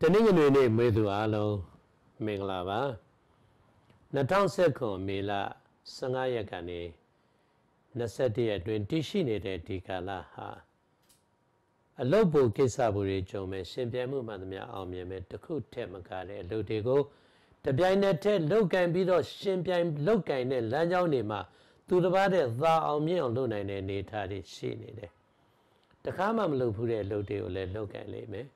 တနင်္ဂနွေနေ့မွေးသူအားလုံးမင်္ဂလာပါ2019မေလ15ရက်ကနေ21ရက်တွင်တရှိနေတဲ့ဒီကာလဟာအလုတ်ဖို့ကိစ္စဘူးတွေကြုံမဲ့ရှင်ပြိုင်မှုမှန်သမျှအောင်မြင်မဲ့တခုထက်မကတဲ့အလုပ်တွေကိုတပြိုင်နက်တည်းလုတ်ကင်ပြီးတော့ရှင်ပြိုင်လုတ်ကင်တဲ့လမ်းကြောင်းတွေမှာသူတစ်ပါးတဲ့သာအောင်မြင့်အောင်လုပ်နိုင်တဲ့အနေအထားတွေရှိနေတယ်တခါမှမလုပ်ဘူးတဲ့အလုပ်တွေကိုလည်းလုတ်ကင်လိမ့်မယ်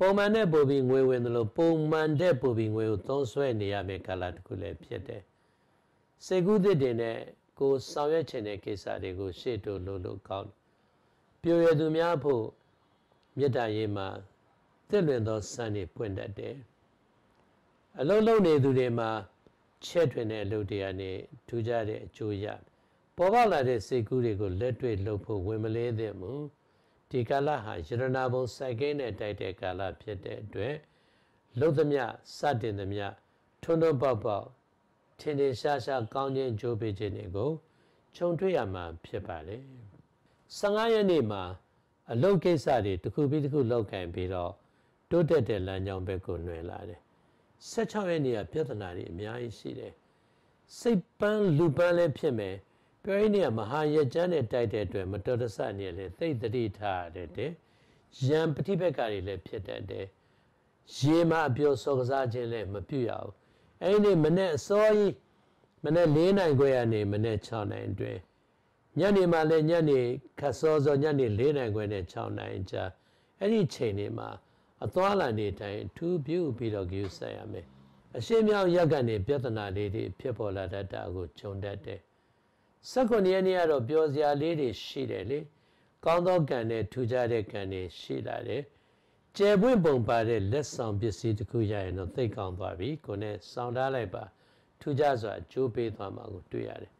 ပုံမှန်နဲ့ပို့ပြီးငွေဝင်သလိုပုံမှန်တဲ့ပို့ပြီးငွေကိုသုံးဆွဲနေရမယ့်ကာလတစ်ခုလည်းဖြစ်တယ်စေကုသစ်တွေနဲ့ကိုဆောင်ရွက်ခြင်းတဲ့ကိစ္စတွေကိုရှေ့တိုးလို့လို့ကောင်းပြိုရသူများဖို့မေတ္တာရေးမှာတစ်လွင်သောစံတွေပွင့်တတ်တယ်အလုံးလုံးနေသူတွေမှာချက်ထွင်တဲ့အလုပ်တွေကနေထူးခြားတဲ့အကျိုးရပေါ်ပေါက်လာတဲ့စိတ်ကူးတွေကိုလက်တွေ့လုပ်ဖို့ဝင်မလေးသင့်ဘူး ဒီကာလဟာယရနာဘုံစိုက်ကင်းနဲ့တိုက်တဲ့ကာလဖြစ်တဲ့အတွက်လှုပ်သမျှစတင်သမျှထွန်းထွန်းပေါက်ပေါက်ထင်ထင်ရှားရှားကောင်းခြင်းကြိုးပေးခြင်းတွေကိုခြုံတွေ့ရမှာဖြစ်ပါတယ်15ရက်နေ့မှာအလုပ်ကိစ္စတွေတစ်ခုပြီးတစ်ခုလောက်ခံပြီးတော့တိုးတက်တဲ့လမ်းကြောင်းဘက်ကိုနှွယ်လာတယ်16ရက်နေ့ကပြဿနာတွေအများကြီးရှိတယ်စိတ်ပန်းလူပန်းလည်းဖြစ်မယ် ပြောရင်းနဲ့မဟာရကျမ်းနဲ့တိုက်တဲ့အတွက်မတော်တဆနေလည်းသိတတိထားရတဲ့ရံပฏิဘက်ကတွေလည်းဖြစ်တတ်တယ်ရေမအပြောစောကစားခြင်းလည်းမပြုရဘူးအဲ့ဒီမနေ့အစောကြီးမနေ့၄နိုင်ခွဲကနေမနေ့6နိုင်အတွင်းညနေမှလည်းညနေခတ်စောစောညနေ၄နိုင်ခွဲနဲ့6နိုင်ကြာအဲ့ဒီချိန်တွေမှာအသွားလာနေတိုင်းထူးပြူပြီးတော့ကြည့်ဆက်ရမယ်အရှင်းမြောင်ရက်ကနေပြဿနာလေးတွေဖြစ်ပေါ်လာတတ်တာကိုခြုံတတ်တယ် 19ရက်နေ့ကတော့ပျော်စရာလေးတွေရှိတယ်လေကောင်းသောကံနဲ့ထူကြတဲ့ကံတွေရှိလာတယ်ကျယ်ပွင့်ပုံပါတဲ့လက်ဆောင်ပစ္စည်းတစ်ခုရရင်တော့သိကောင်းသွားပြီကိုနဲ့စောင်းထားလိုက်ပါထူကြစွာကြိုးပေးသွားမှာကိုတွေ့ရတယ်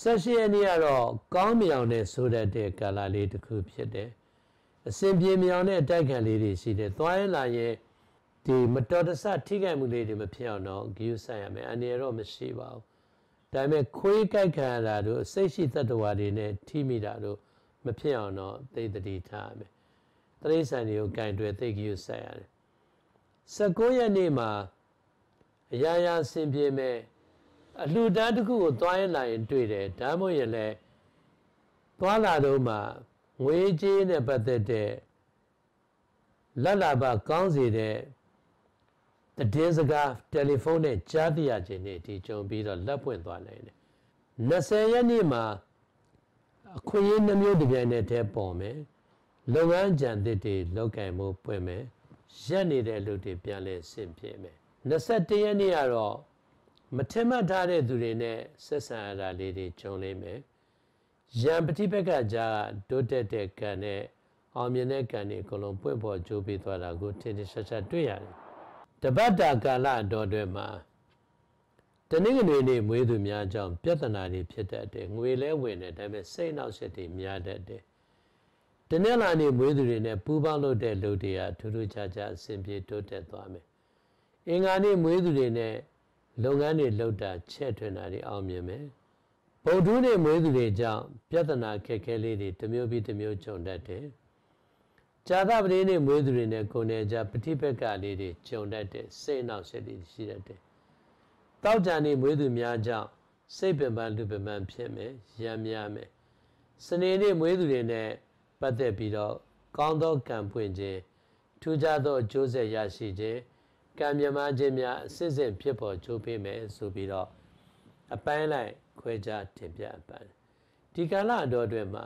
16ရက်နေ့ကတော့ကောင်းမြောင်နဲ့ဆိုတတ်တဲ့ကာလလေးတစ်ခုဖြစ်တယ်အစဉ်ပြေမြောင်တဲ့အတိုက်ခံလေးတွေရှိတယ်သွားရင်လာရင်ဒီမတော်တဆထိခိုက်မှုလေးတွေမဖြစ်အောင်တော့ဂရုစိုက်ရမယ်အနေရောမရှိပါဘူး ဒါပေမဲ့ခွေးကြိုက်ခံရတာတို့စိတ်ရှိတတ္တဝါတွေနဲ့ထိမိတာတို့မဖြစ်အောင်တော့သိတတိထားရမယ်တရိษံတွေကိုကင်တွယ်သိကြည့်ဆက်ရတယ်19ရက်နေ့မှာအရာရာဆင်ပြေမဲ့အလှူဒန်းတစ်ခုကိုသွားရင်လာရင်တွေ့တယ်ဒါမှမဟုတ်ရင်လည်းသွားလာတော့မှငွေကြေးနဲ့ပတ်သက်တဲ့လက်လာပကောင်းစေတဲ့ တည်င်းစကားတယ်လီဖုန်းနဲ့ကြားသိရခြင်းနဲ့ဒီကြုံပြီးတော့လက်ပွင့်သွားနိုင်တယ်20ရက်နေ့မှာအခွင့်အရေးနှမျိုးတစ်ပြိုင်နက်တည်းပေါ်မယ်လုပ်ငန်းကြံသစ်တွေလောက်ကင်မှုပွင့်မယ်ရက်နေတဲ့လူတွေပြန်လဲဆင်ပြေမယ်21ရက်နေ့ကတော့မထင်မှတ်ထားတဲ့သူတွေနဲ့ဆက်ဆံရတာလေးတွေကြုံလိမ့်မယ်ရံပฏิပက္ခကြားတိုးတက်တဲ့ကံနဲ့အောင်မြင်တဲ့ကံတွေအကုန်လုံးပွင့်ပေါ်ကြိုးပြီးသွားတာကိုထင်ထင်ရှားရှားတွေ့ရတယ် တပတ်တာကာလတော်တွင်မှာတနင်္ဂနွေနေ့မွေးသူများကြောင့်ပြဿနာတွေဖြစ်တတ်တယ်ငွေလဲဝင်တယ်ဒါပေမဲ့စိတ်နှောက်ယှက်တွေများတတ်တယ်တနင်္လာနေ့မွေးသူတွေနဲ့ပူးပေါင်းလုပ်တဲ့လူတွေကထူးထူးခြားခြားအဆင်ပြေတိုးတက်သွားမယ်အင်္ဂါနေ့မွေးသူတွေနဲ့လုပ်ငန်းတွေလုပ်တာချက်ထွင်တာတွေအောင်မြင်မယ်ဗုဒ္ဓနေ့မွေးသူတွေကြောင့်ပြဿနာခက်ခဲလေးတွေတစ်မျိုးပြီးတစ်မျိုးကြုံတတ်တယ် ဇာသပတိနေ့မွေးသူတွေနဲ့ကိုယ်နဲ့ကြပฏิပက္ခလေးတွေကြုံတတ်တဲ့စိတ်နောက်ဆက်တွေရှိတတ်တယ်။တောက်ကြနေ့မွေးသူများကြောင့်စိတ်ပင်ပန်းလူပင်ပန်းဖြစ်မယ်ရံများမယ်။စနေနေ့မွေးသူတွေနဲ့ပတ်သက်ပြီးတော့ကောင်းသောကံပွင့်ခြင်းထူးခြားသောအကျိုးဆက်ရရှိခြင်းကံမြမခြင်းများအစစ်စစ်ဖြစ်ပေါ်ချိုးပေးမယ်ဆိုပြီးတော့အပိုင်းလိုက်ခွဲခြားတင်ပြအပန်းဒီကာလအတော်အတွင်းမှာ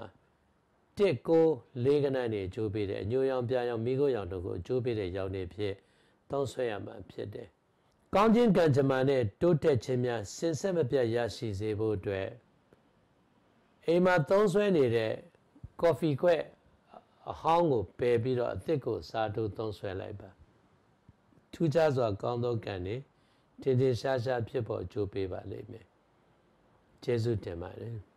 တစ်ကိုလေးကနန်းနေအကျိုးပေးတယ်အညိုရောင်ပြရောင်မိခိုးရောင်တို့ကိုအကျိုးပေးတဲ့ရောင်တွေဖြစ်တောင်းဆွဲရမှာဖြစ်တယ်။ကောင်းခြင်းကံကြမ္မာနဲ့တိုးတက်ခြင်းများစင်ဆက်မပြတ်ရရှိစေဖို့အတွက်အိမ်မှာသုံးဆွဲနေတဲ့ကော်ဖီခွက်အဟောင်းကိုပယ်ပြီးတော့အသစ်ကိုစားထိုးသုံးဆွဲလိုက်ပါ။ထူးခြားစွာကောင်းသောကံတွေထင်ထင်ရှားရှားဖြစ်ပေါ်အကျိုးပေးပါလိမ့်မယ်။ကျေးဇူးတင်ပါတယ်။